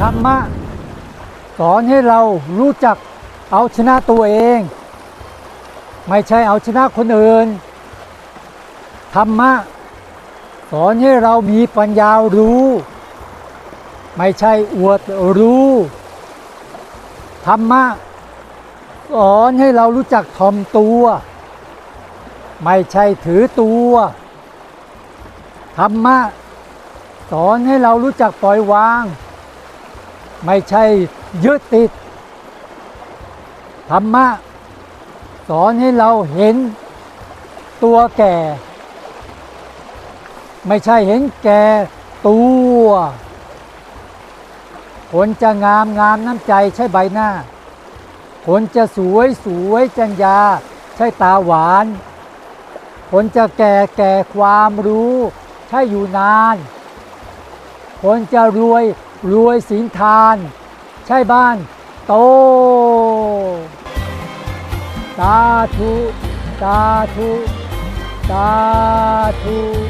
ธรรมะ สอนให้เรารู้จักเอาชนะตัวเอง ไม่ใช่เอาชนะคนอื่น ธรรมะ สอนให้เรามีปัญญารู้ ไม่ใช่อวดรู้ ธรรมะ สอนให้เรารู้จักถ่อมตัว ไม่ใช่ถือตัว ธรรมะ สอนให้เรารู้จักปล่อยวาง ไม่ใช่ยึดติด ธรรมะ สอนให้เราเห็นตัวแก่ ไม่ใช่เห็นแก่ตัวคนจะงามงามน้ำใจใช่ใบหน้าคนจะสวยสวยจัญญาใช่ตาหวานคนจะแก่แก่ความรู้ ใช่อยู่นานคนจะรวย รวยสินทาน ใช่บ้านโต สาธุ สาธุ สาธุ